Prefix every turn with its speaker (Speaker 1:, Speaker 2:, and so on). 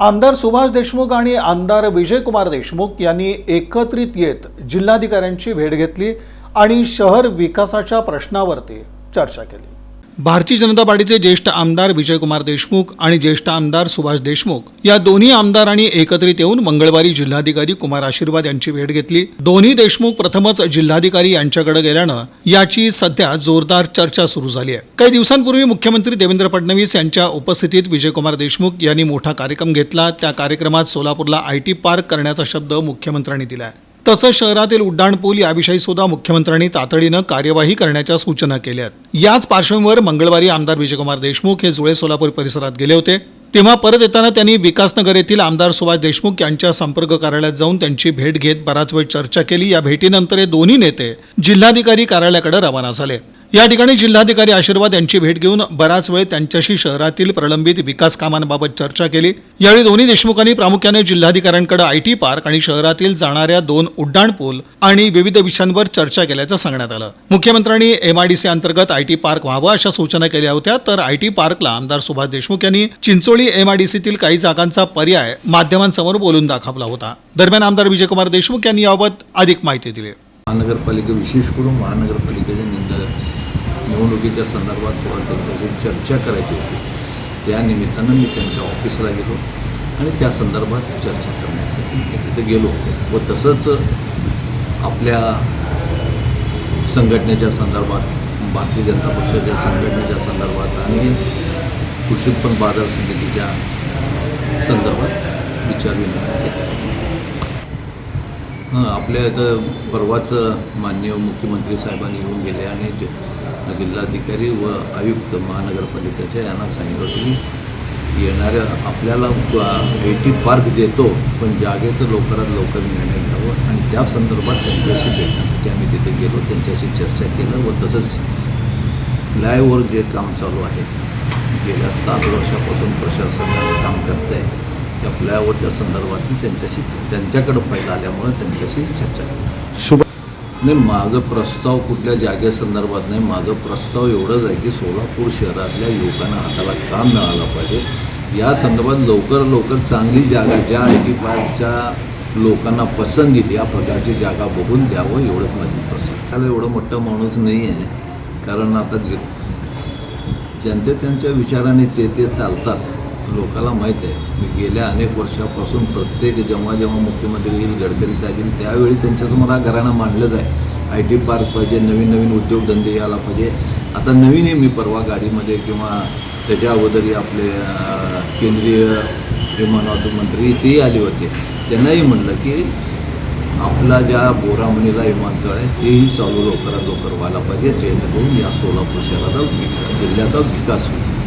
Speaker 1: आमदार सुभाष देशमुख आणि आमदार विजयकुमार देशमुख यांनी एकत्रित येत जिल्हाधिकाऱ्यांची भेट घेतली आणि शहर विकासाच्या प्रश्नावरती चर्चा केली. भारतीय जनता पार्टीचे ज्येष्ठ आमदार विजयकुमार देशमुख आणि ज्येष्ठ आमदार सुभाष देशमुख या दोन्ही आमदारांनी एकत्रित येऊन मंगळवारी जिल्हाधिकारी कुमार आशीर्वाद यांची भेट घेतली. दोन्ही देशमुख प्रथमच जिल्हाधिकारी यांच्याकडे गेल्यानं याची सध्या जोरदार चर्चा सुरू झाली आहे. काही दिवसांपूर्वी मुख्यमंत्री देवेंद्र फडणवीस यांच्या उपस्थितीत विजयकुमार देशमुख यांनी मोठा कार्यक्रम घेतला. त्या कार्यक्रमात सोलापूरला आय टी पार्क करण्याचा शब्द मुख्यमंत्र्यांनी दिला आहे. तसंच शहरातील उड्डाणपूल याविषयी सुद्धा मुख्यमंत्र्यांनी तातडीनं कार्यवाही करण्याच्या सूचना केल्यात याच पार्श्वभूमीवर मंगळवारी आमदार विजयकुमार देशमुख हे जुळे सोलापूर परिसरात गेले होते. तेव्हा परत येताना त्यांनी विकासनगर येथील आमदार सुभाष देशमुख यांच्या संपर्क कार्यालयात जाऊन त्यांची भेट घेत बराच वेळ चर्चा केली. या भेटीनंतर हे दोन्ही नेते जिल्हाधिकारी कार्यालयाकडे रवाना झाले. या ठिकाणी जिल्हाधिकारी आशीर्वाद यांची भेट घेऊन बराच वेळ त्यांच्याशी शहरातील प्रलंबित विकास कामांबाबत चर्चा केली. यावेळी दोन्ही देशमुखांनी प्रामुख्याने जिल्हाधिकाऱ्यांकडे आय टी पार्क आणि शहरातील जाणाऱ्या दोन उड्डाणपूल आणि विविध विषयांवर चर्चा केल्याचं सांगण्यात आलं. मुख्यमंत्र्यांनी एमआयडीसी अंतर्गत आय टी पार्क व्हावं अशा सूचना केल्या होत्या तर आय टी पार्कला आमदार सुभाष देशमुख यांनी चिंचोळी एमआयडीसीतील काही जागांचा पर्याय माध्यमांसमोर बोलून दाखवला होता. दरम्यान आमदार विजयकुमार देशमुख यांनी याबाबत अधिक माहिती दिली.
Speaker 2: महानगरपालिका विशेष करून महानगरपालिकेच्या निवडणुकीच्या संदर्भात थोडं त्यांच्याशी चर्चा करायची होती. त्या निमित्तानं मी त्यांच्या ऑफिसला गेलो आणि त्या संदर्भात चर्चा करण्यासाठी मी तिथे गेलो. व तसंच आपल्या संघटनेच्या संदर्भात भारतीय जनता पक्षाच्या संघटनेच्या संदर्भात आणि कृषी उत्पन्न बाजार समितीच्या संदर्भात विचारविनिमय केला. हां आपल्या इथं परवाच माननीय मुख्यमंत्री साहेबांनी येऊन गेले आणि जिल्हाधिकारी व आयुक्त महानगरपालिकेच्या यांना सांगितलं की येणाऱ्या आपल्याला एटी पार्क देतो पण जागेचं लवकरात लवकर निर्णय घ्यावं आणि त्या संदर्भात त्यांच्याशी भेटण्यासाठी आम्ही तिथे गेलो त्यांच्याशी चर्चा केलं व तसंच फ्लायओव्हर जे काम चालू आहे गेल्या सात वर्षापासून प्रशासनाने काम करत आहे त्या फ्लायओव्हरच्या संदर्भात त्यांच्याशी त्यांच्याकडं फाईल आल्यामुळे त्यांच्याशी चर्चा केली.
Speaker 3: शुभ
Speaker 2: नाही माझं प्रस्ताव कुठल्या जागेसंदर्भात नाही माझं प्रस्ताव एवढंच आहे की सोलापूर शहरातल्या युवकांना हाताला काम मिळालं पाहिजे. या संदर्भात लवकर लवकर चांगली जागा ज्या आय टी पार्कच्या लोकांना पसंत येईल या प्रकारची जागा बघून द्यावं एवढंच माझी प्रस्ताव. त्याला एवढं मोठं माणूस नाही आहे. कारण आता जनते त्यांच्या विचाराने ते ते चालतात लोकाला माहीत आहे. मी गेल्या अनेक वर्षापासून प्रत्येक जेव्हा जेव्हा मुख्यमंत्री येईल गडकरी साहेब येईल त्यावेळी त्यांच्यासमोर हा घराणं मांडलंच आहे. आय टी पार्क पाहिजे नवीन नवीन उद्योगधंदे यायला पाहिजे. आता नवीन आहे मी परवा गाडीमध्ये किंवा त्याच्या अगोदरही आपले केंद्रीय विमान वाहतूक मंत्री तेही आले होते. त्यांनाही म्हणलं की आपला ज्या बोरामणीला विमानतळ आहे तेही चालू लवकरात लवकर व्हायला पाहिजे जेणेकरून या सोलापूर शहराचा जिल्ह्याचा विकास होईल.